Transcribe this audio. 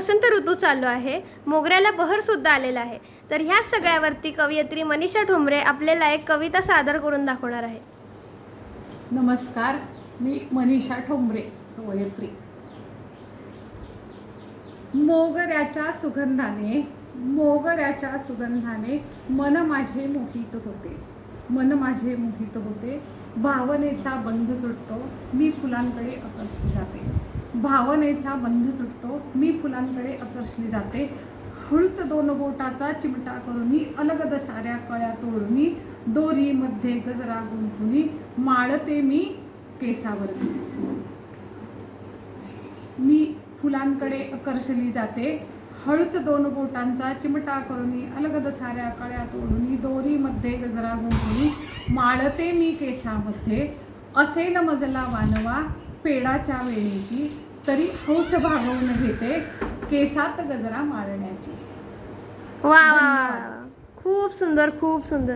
वसंत ऋतू चालू आहे. मोगऱ्याला बहर सुद्धा आलेला आहे. तर ह्या सगळ्यावरती कवयित्री मनीषा ठोंबरे आपल्याला एक कविता सादर करून दाखवणार आहे नमस्कार मी मनीषा ठोंबरे कवयित्री. मोगऱ्याच्या सुगंधाने मोगऱ्याच्या सुगंधाने मन माझे मोहित होते. मन माझे मोहित होते. भावनेचा बंध सुटतो मी फुलांकडे आकर्षली जाते. भावनेचा बंध सुटतो मी फुलांकडे आकर्षली जाते. हळूच दोन बोटाचा चिमटा करूनी अलगद साऱ्या कळ्या तोडूनी दोरीमध्ये गजरा गुंतुनी माळते मी केसावरती मी फुलांकडे आकर्षली जाते. हळूच दोन बोटांचा चिमटा करून अलगद साऱ्या कळ्या तोडूनी दोरीमध्ये गजरा गुंतुनी माळते मी केसामध्ये. असेल मजला वानवा पेडाच्या वेळेची. तरी हौस भागवून घेते. केसात गजरा माळण्याची. वा. खूप सुंदर खूप सुंदर.